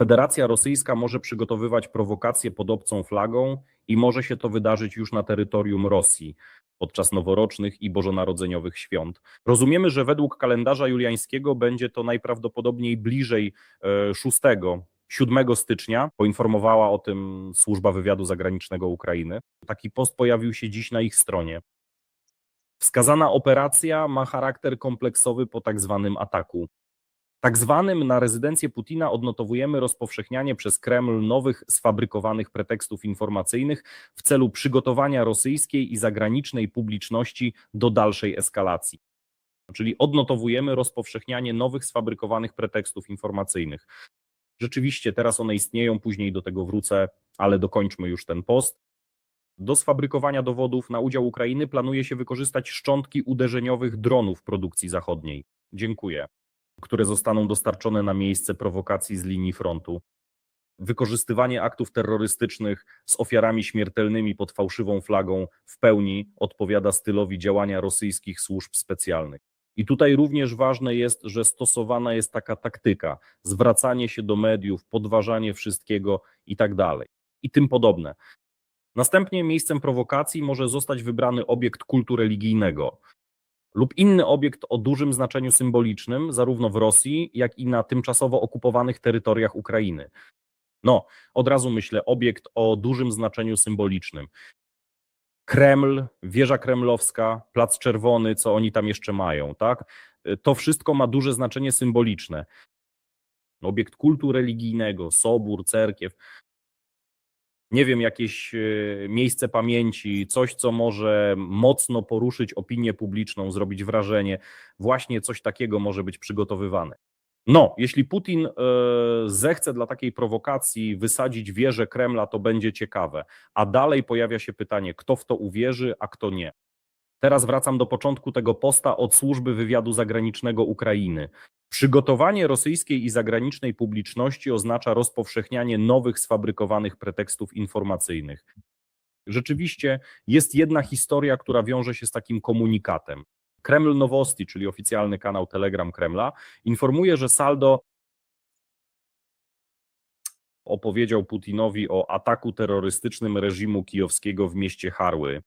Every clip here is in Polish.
Federacja Rosyjska może przygotowywać prowokacje pod obcą flagą i może się to wydarzyć już na terytorium Rosji podczas noworocznych i bożonarodzeniowych świąt. Rozumiemy, że według kalendarza juliańskiego będzie to najprawdopodobniej bliżej e, 6, 7 stycznia. Poinformowała o tym służba wywiadu zagranicznego Ukrainy. Taki post pojawił się dziś na ich stronie. Wskazana operacja ma charakter kompleksowy po tak zwanym ataku. Tak zwanym na rezydencję Putina odnotowujemy rozpowszechnianie przez Kreml nowych sfabrykowanych pretekstów informacyjnych w celu przygotowania rosyjskiej i zagranicznej publiczności do dalszej eskalacji. Czyli odnotowujemy rozpowszechnianie nowych sfabrykowanych pretekstów informacyjnych. Rzeczywiście teraz one istnieją, później do tego wrócę, ale dokończmy już ten post. Do sfabrykowania dowodów na udział Ukrainy planuje się wykorzystać szczątki uderzeniowych dronów produkcji zachodniej. Dziękuję które zostaną dostarczone na miejsce prowokacji z linii frontu. Wykorzystywanie aktów terrorystycznych z ofiarami śmiertelnymi pod fałszywą flagą w pełni odpowiada stylowi działania rosyjskich służb specjalnych. I tutaj również ważne jest, że stosowana jest taka taktyka, zwracanie się do mediów, podważanie wszystkiego i tak dalej, i tym podobne. Następnie miejscem prowokacji może zostać wybrany obiekt kultu religijnego, lub inny obiekt o dużym znaczeniu symbolicznym, zarówno w Rosji, jak i na tymczasowo okupowanych terytoriach Ukrainy. No, od razu myślę, obiekt o dużym znaczeniu symbolicznym. Kreml, wieża kremlowska, Plac Czerwony, co oni tam jeszcze mają, tak? To wszystko ma duże znaczenie symboliczne. Obiekt kultu religijnego, sobór, cerkiew, nie wiem, jakieś e, miejsce pamięci, coś, co może mocno poruszyć opinię publiczną, zrobić wrażenie, właśnie coś takiego może być przygotowywane. No, jeśli Putin e, zechce dla takiej prowokacji wysadzić wieżę Kremla, to będzie ciekawe. A dalej pojawia się pytanie, kto w to uwierzy, a kto nie. Teraz wracam do początku tego posta od służby wywiadu zagranicznego Ukrainy. Przygotowanie rosyjskiej i zagranicznej publiczności oznacza rozpowszechnianie nowych sfabrykowanych pretekstów informacyjnych. Rzeczywiście jest jedna historia, która wiąże się z takim komunikatem. Kreml Nowosti, czyli oficjalny kanał Telegram Kremla, informuje, że Saldo opowiedział Putinowi o ataku terrorystycznym reżimu kijowskiego w mieście Harły,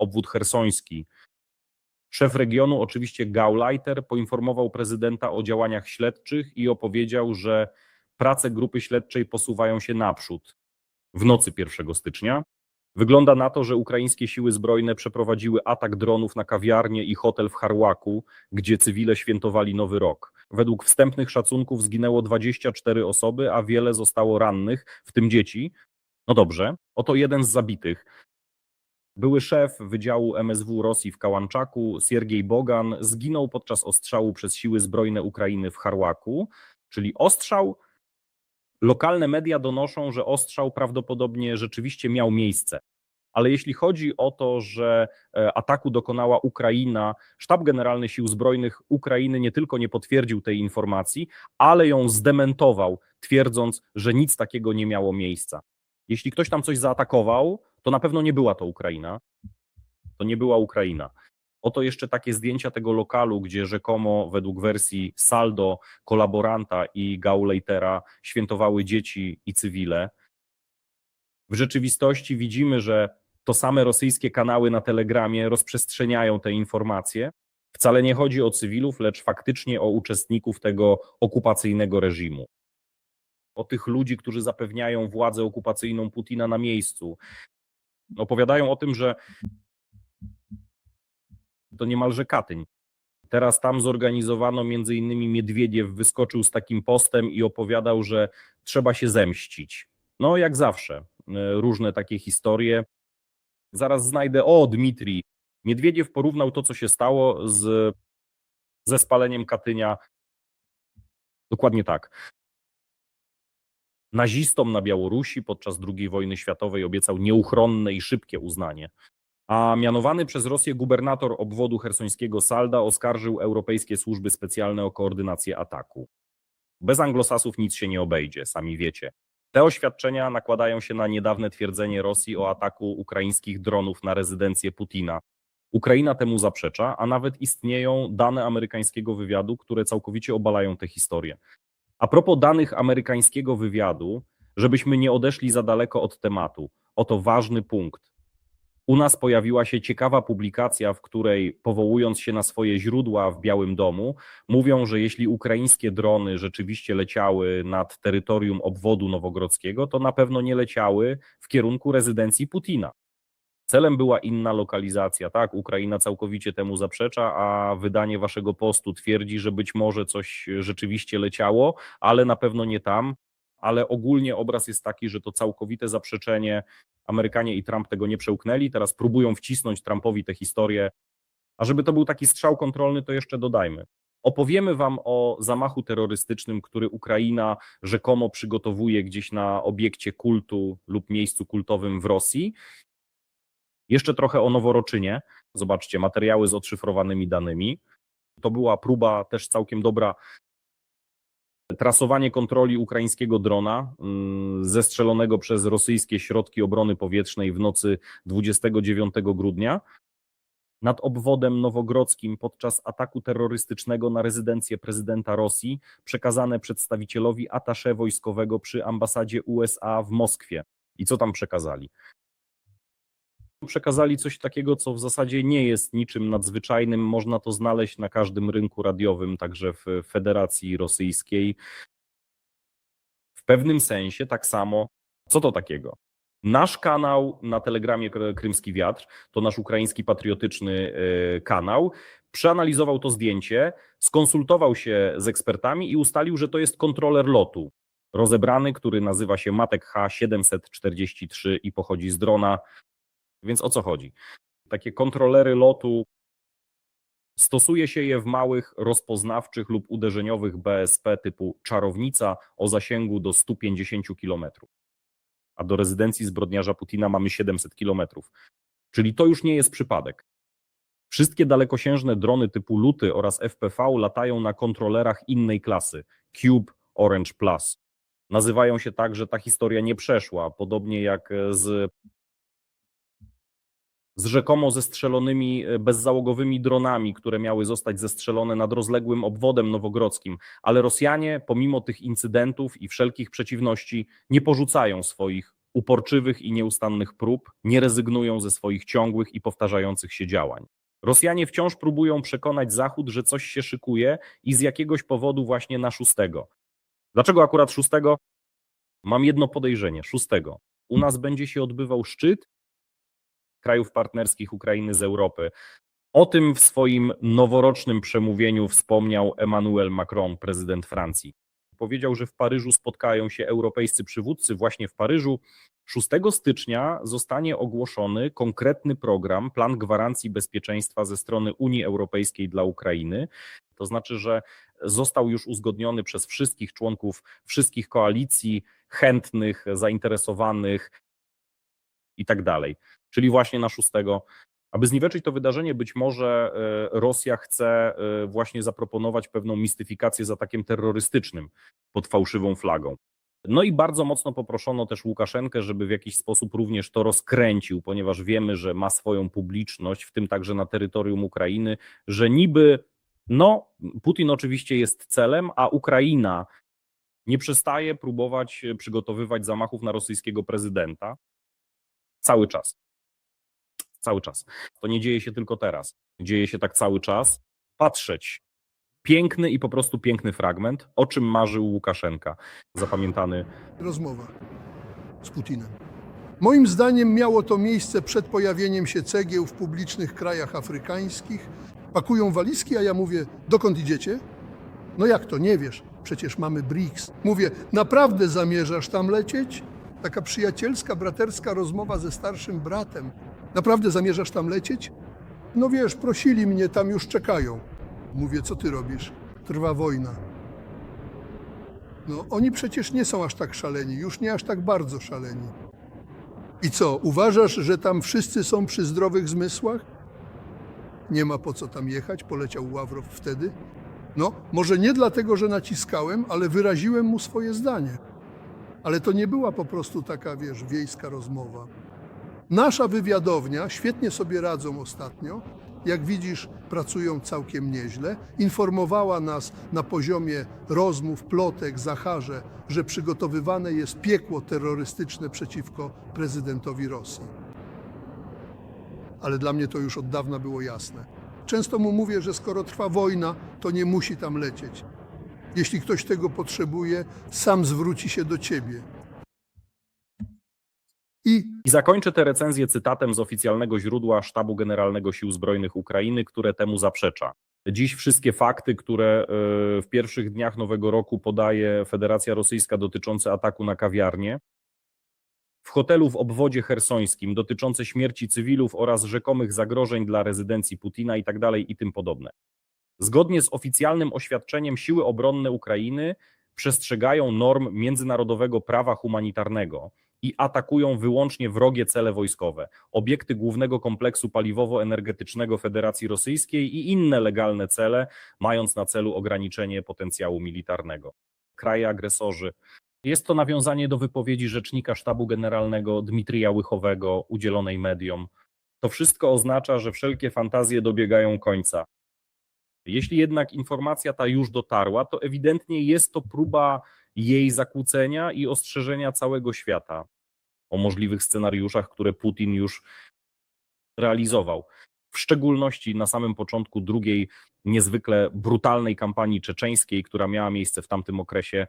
obwód hersoński, Szef regionu, oczywiście Gauleiter, poinformował prezydenta o działaniach śledczych i opowiedział, że prace grupy śledczej posuwają się naprzód. W nocy 1 stycznia wygląda na to, że ukraińskie siły zbrojne przeprowadziły atak dronów na kawiarnię i hotel w Harłaku, gdzie cywile świętowali Nowy Rok. Według wstępnych szacunków zginęło 24 osoby, a wiele zostało rannych, w tym dzieci. No dobrze, oto jeden z zabitych. Były szef Wydziału MSW Rosji w Kałanczaku, Siergiej Bogan, zginął podczas ostrzału przez siły zbrojne Ukrainy w Harłaku, czyli ostrzał. Lokalne media donoszą, że ostrzał prawdopodobnie rzeczywiście miał miejsce. Ale jeśli chodzi o to, że e, ataku dokonała Ukraina, Sztab Generalny Sił Zbrojnych Ukrainy nie tylko nie potwierdził tej informacji, ale ją zdementował, twierdząc, że nic takiego nie miało miejsca. Jeśli ktoś tam coś zaatakował, to na pewno nie była to Ukraina. To nie była Ukraina. Oto jeszcze takie zdjęcia tego lokalu, gdzie rzekomo według wersji Saldo, kolaboranta i Gauleitera świętowały dzieci i cywile. W rzeczywistości widzimy, że to same rosyjskie kanały na Telegramie rozprzestrzeniają te informacje. Wcale nie chodzi o cywilów, lecz faktycznie o uczestników tego okupacyjnego reżimu o tych ludzi, którzy zapewniają władzę okupacyjną Putina na miejscu. Opowiadają o tym, że to niemalże Katyń. Teraz tam zorganizowano między innymi Miedwiediew wyskoczył z takim postem i opowiadał, że trzeba się zemścić. No jak zawsze, e, różne takie historie. Zaraz znajdę, o Dmitrij, Miedwiediew porównał to, co się stało z, ze spaleniem Katynia. Dokładnie tak. Nazistom na Białorusi podczas II wojny światowej obiecał nieuchronne i szybkie uznanie. A mianowany przez Rosję gubernator obwodu hersońskiego Salda oskarżył europejskie służby specjalne o koordynację ataku. Bez anglosasów nic się nie obejdzie, sami wiecie. Te oświadczenia nakładają się na niedawne twierdzenie Rosji o ataku ukraińskich dronów na rezydencję Putina. Ukraina temu zaprzecza, a nawet istnieją dane amerykańskiego wywiadu, które całkowicie obalają tę historię. A propos danych amerykańskiego wywiadu, żebyśmy nie odeszli za daleko od tematu, oto ważny punkt. U nas pojawiła się ciekawa publikacja, w której powołując się na swoje źródła w Białym Domu, mówią, że jeśli ukraińskie drony rzeczywiście leciały nad terytorium obwodu nowogrodzkiego, to na pewno nie leciały w kierunku rezydencji Putina. Celem była inna lokalizacja, tak? Ukraina całkowicie temu zaprzecza, a wydanie waszego postu twierdzi, że być może coś rzeczywiście leciało, ale na pewno nie tam. Ale ogólnie obraz jest taki, że to całkowite zaprzeczenie. Amerykanie i Trump tego nie przełknęli, teraz próbują wcisnąć Trumpowi tę historię. A żeby to był taki strzał kontrolny, to jeszcze dodajmy. Opowiemy Wam o zamachu terrorystycznym, który Ukraina rzekomo przygotowuje gdzieś na obiekcie kultu lub miejscu kultowym w Rosji. Jeszcze trochę o Noworoczynie. Zobaczcie, materiały z odszyfrowanymi danymi. To była próba też całkiem dobra. Trasowanie kontroli ukraińskiego drona mm, zestrzelonego przez rosyjskie środki obrony powietrznej w nocy 29 grudnia nad obwodem nowogrodzkim podczas ataku terrorystycznego na rezydencję prezydenta Rosji, przekazane przedstawicielowi atasze wojskowego przy ambasadzie USA w Moskwie. I co tam przekazali? Przekazali coś takiego, co w zasadzie nie jest niczym nadzwyczajnym. Można to znaleźć na każdym rynku radiowym, także w Federacji Rosyjskiej. W pewnym sensie tak samo. Co to takiego? Nasz kanał na Telegramie Krymski Wiatr, to nasz ukraiński patriotyczny e, kanał, przeanalizował to zdjęcie, skonsultował się z ekspertami i ustalił, że to jest kontroler lotu rozebrany, który nazywa się Matek H743 i pochodzi z drona więc o co chodzi? Takie kontrolery lotu stosuje się je w małych, rozpoznawczych lub uderzeniowych BSP typu czarownica o zasięgu do 150 km. A do rezydencji zbrodniarza Putina mamy 700 km. Czyli to już nie jest przypadek. Wszystkie dalekosiężne drony typu Luty oraz FPV latają na kontrolerach innej klasy Cube Orange Plus. Nazywają się tak, że ta historia nie przeszła, podobnie jak z z rzekomo zestrzelonymi e, bezzałogowymi dronami, które miały zostać zestrzelone nad rozległym obwodem nowogrodzkim, ale Rosjanie, pomimo tych incydentów i wszelkich przeciwności, nie porzucają swoich uporczywych i nieustannych prób, nie rezygnują ze swoich ciągłych i powtarzających się działań. Rosjanie wciąż próbują przekonać Zachód, że coś się szykuje i z jakiegoś powodu właśnie na szóstego. Dlaczego akurat szóstego? Mam jedno podejrzenie. Szóstego. U nas będzie się odbywał szczyt krajów partnerskich Ukrainy z Europy. O tym w swoim noworocznym przemówieniu wspomniał Emmanuel Macron, prezydent Francji. Powiedział, że w Paryżu spotkają się europejscy przywódcy. Właśnie w Paryżu 6 stycznia zostanie ogłoszony konkretny program, plan gwarancji bezpieczeństwa ze strony Unii Europejskiej dla Ukrainy. To znaczy, że został już uzgodniony przez wszystkich członków wszystkich koalicji, chętnych, zainteresowanych i tak dalej czyli właśnie na 6. Aby zniweczyć to wydarzenie, być może e, Rosja chce e, właśnie zaproponować pewną mistyfikację z atakiem terrorystycznym pod fałszywą flagą. No i bardzo mocno poproszono też Łukaszenkę, żeby w jakiś sposób również to rozkręcił, ponieważ wiemy, że ma swoją publiczność, w tym także na terytorium Ukrainy, że niby, no, Putin oczywiście jest celem, a Ukraina nie przestaje próbować przygotowywać zamachów na rosyjskiego prezydenta cały czas. Cały czas. To nie dzieje się tylko teraz. Dzieje się tak cały czas. Patrzeć. Piękny i po prostu piękny fragment, o czym marzył Łukaszenka. Zapamiętany. Rozmowa z Putinem. Moim zdaniem miało to miejsce przed pojawieniem się cegieł w publicznych krajach afrykańskich. Pakują walizki, a ja mówię, dokąd idziecie? No jak to, nie wiesz? Przecież mamy BRICS. Mówię, naprawdę zamierzasz tam lecieć? Taka przyjacielska, braterska rozmowa ze starszym bratem. Naprawdę zamierzasz tam lecieć? No wiesz, prosili mnie, tam już czekają. Mówię, co ty robisz? Trwa wojna. No, oni przecież nie są aż tak szaleni, już nie aż tak bardzo szaleni. I co, uważasz, że tam wszyscy są przy zdrowych zmysłach? Nie ma po co tam jechać, poleciał Ławrow wtedy. No, może nie dlatego, że naciskałem, ale wyraziłem mu swoje zdanie. Ale to nie była po prostu taka, wiesz, wiejska rozmowa. Nasza wywiadownia, świetnie sobie radzą ostatnio, jak widzisz, pracują całkiem nieźle. Informowała nas na poziomie rozmów, plotek, Zacharze, że przygotowywane jest piekło terrorystyczne przeciwko prezydentowi Rosji. Ale dla mnie to już od dawna było jasne. Często mu mówię, że skoro trwa wojna, to nie musi tam lecieć. Jeśli ktoś tego potrzebuje, sam zwróci się do ciebie. I I zakończę tę recenzję cytatem z oficjalnego źródła Sztabu Generalnego Sił Zbrojnych Ukrainy, które temu zaprzecza. Dziś wszystkie fakty, które e, w pierwszych dniach nowego roku podaje Federacja Rosyjska dotyczące ataku na kawiarnię, w hotelu w obwodzie hersońskim dotyczące śmierci cywilów oraz rzekomych zagrożeń dla rezydencji Putina i tak dalej i tym podobne. Zgodnie z oficjalnym oświadczeniem siły obronne Ukrainy przestrzegają norm międzynarodowego prawa humanitarnego i atakują wyłącznie wrogie cele wojskowe, obiekty głównego kompleksu paliwowo-energetycznego Federacji Rosyjskiej i inne legalne cele, mając na celu ograniczenie potencjału militarnego. Kraje agresorzy. Jest to nawiązanie do wypowiedzi rzecznika Sztabu Generalnego Dmitrija Łychowego udzielonej mediom. To wszystko oznacza, że wszelkie fantazje dobiegają końca. Jeśli jednak informacja ta już dotarła, to ewidentnie jest to próba jej zakłócenia i ostrzeżenia całego świata o możliwych scenariuszach, które Putin już realizował. W szczególności na samym początku drugiej niezwykle brutalnej kampanii czeczeńskiej, która miała miejsce w tamtym okresie.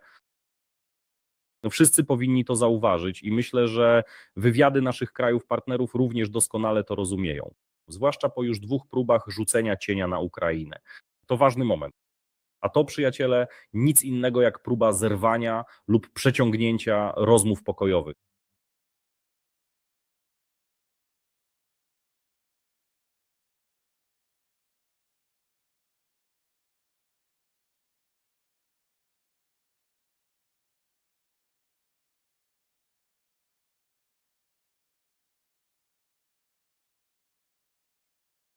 No wszyscy powinni to zauważyć i myślę, że wywiady naszych krajów partnerów również doskonale to rozumieją. Zwłaszcza po już dwóch próbach rzucenia cienia na Ukrainę. To ważny moment. A to, przyjaciele, nic innego jak próba zerwania lub przeciągnięcia rozmów pokojowych.